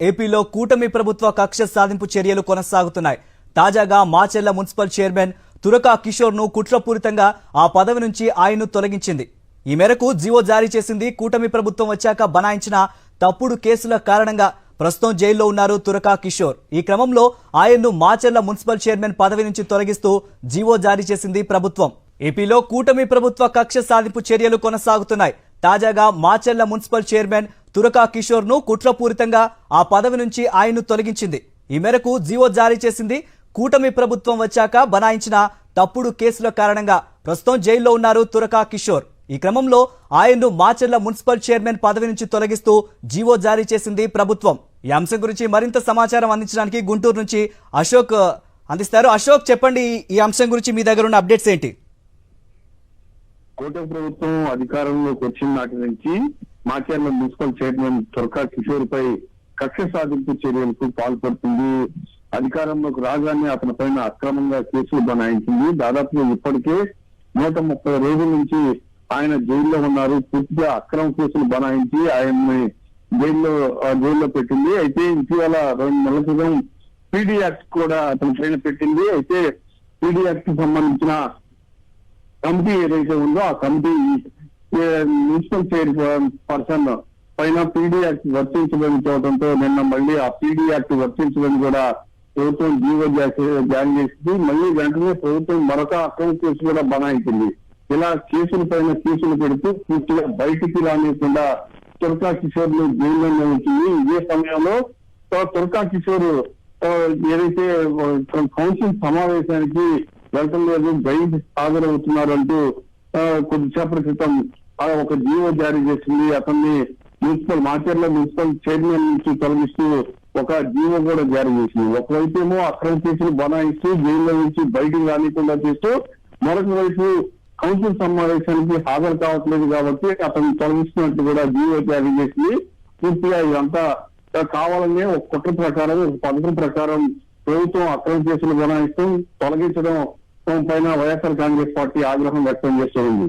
ఏపీలో కూటమి ప్రభుత్వ కక్ష సాధింపు చర్యలు కొనసాగుతున్నాయి. తాజాగా మాచెల్ల మున్సిపల్ చైర్మన్ తురకా కిషోర్ను కుట్రపూరితంగా ఆ పదవి నుంచి ఆయన్ను తొలగించింది. ఈ మేరకు జీవో జారీ చేసింది కూటమి ప్రభుత్వం వచ్చాక బనాయించిన తప్పుడు కేసుల కారణంగా ప్రస్తుతం జైల్లో ఉన్నారు తురకా కిషోర్. ఈ క్రమంలో ఆయన్ను మాచెల్ల మున్సిపల్ చైర్మన్ పదవి నుంచి తొలగిస్తూ జీవో జారీ చేసింది ప్రభుత్వం. ఏపీలో కూటమి ప్రభుత్వ కక్ష సాధింపు చర్యలు కొనసాగుతున్నాయి. తాజాగా మాచెల్ల మున్సిపల్ చైర్మన్ తురకా కిషోర్ను కుట్రపూరితంగా ఆ పదవి నుంచి ఆయన్ను తొలగించింది. ఈ మేరకు జీవో జారీ చేసింది. కూటమి ప్రభుత్వం వచ్చాక బనాయించిన తప్పుడు కేసుల కారణంగా ప్రస్తుతం జైల్లో ఉన్నారు తురకా కిషోర్. ఈ క్రమంలో ఆయన్ను మాచర్ల మున్సిపల్ చైర్మన్ పదవి నుంచి తొలగిస్తూ జీవో జారీ చేసింది ప్రభుత్వం. ఈ అంశం గురించి మరింత సమాచారం అందించడానికి గుంటూరు నుంచి అశోక్ అందిస్తారు. అశోక్ చెప్పండి ఈ అంశం గురించి మీ దగ్గర ఉన్న అప్డేట్స్ ఏంటి? కోట ప్రభుత్వం అధికారంలోకి వచ్చిన నాటి నుంచి మాచర్ల మున్సిపల్ చైర్మన్ తుర్కా కిషోర్ పై కక్ష సాధింపు చర్యలకు పాల్పడుతుంది. అధికారంలోకి రాగానే అతని పైన అక్రమంగా కేసులు బనాయించింది. దాదాపుగా ఇప్పటికే నూట ముప్పై రోజుల నుంచి ఆయన జైల్లో ఉన్నారు. పూర్తిగా అక్రమ కేసులు బనాయించి ఆయన్ని జైల్లో ఆ, జైల్లో పెట్టింది. అయితే ఇటీవల రెండు నెలల క్రితం పీడీ యాక్ట్ కూడా అతని పైన పెట్టింది. అయితే పీడీ యాక్ట్కి సంబంధించిన కమిటీ ఏదైతే ఉందో ఆ కమిటీ మున్సిపల్ చైర్ పర్సన్ పైన పీడీ యాక్ట్ వర్తించదని చూడటంతో నిన్న మళ్ళీ ఆ పీడీ యాక్ట్ వర్తించడం కూడా ప్రభుత్వం జీవో జారీ చేసింది. మళ్ళీ వెంటనే ప్రభుత్వం మరొక అక్రమ కేసు కూడా బనాయించింది. ఇలా కేసుల పైన కేసులు పెడుతూ పూర్తిగా బయటికి రానియకుండా తుర్కా కిషోర్ను జైల్లోనే ఉంచింది ఇదే సమయంలో తో- తుర్కా కిషోర్ ఏదైతే కౌన్సిల్ సమావేశానికి వెళ్ళటం లేదు బయట హాజరవుతున్నారంటూ కొద్దిసేపటి క్రితం ఒక జీవో జారీ చేసింది. అతన్ని మున్సిపల్ మాచర్ల మున్సిపల్ చైర్మన్ నుంచి తొలగిస్తూ ఒక జీవో కూడా జారీ చేసింది. ఒకవైపు ఏమో అక్రమ కేసులు బనాయిస్తూ జైల్లో నుంచి బయటకు రానికుండా చేస్తూ మరొక వైపు కౌన్సిల్ సమావేశానికి హాజరు కావట్లేదు కాబట్టి అతను తొలగిస్తున్నట్టు కూడా జీవో జారీ చేసింది. పూర్తిగా ఇదంతా కావాలనే ఒక కుట్ర ప్రకారం ఒక పథకం ప్రకారం ప్రభుత్వం అక్రమ కేసులు బనాయిస్తూ తొలగించడం పైన వైఎస్ఆర్ కాంగ్రెస్ పార్టీ ఆగ్రహం వ్యక్తం చేస్తూ ఉంది.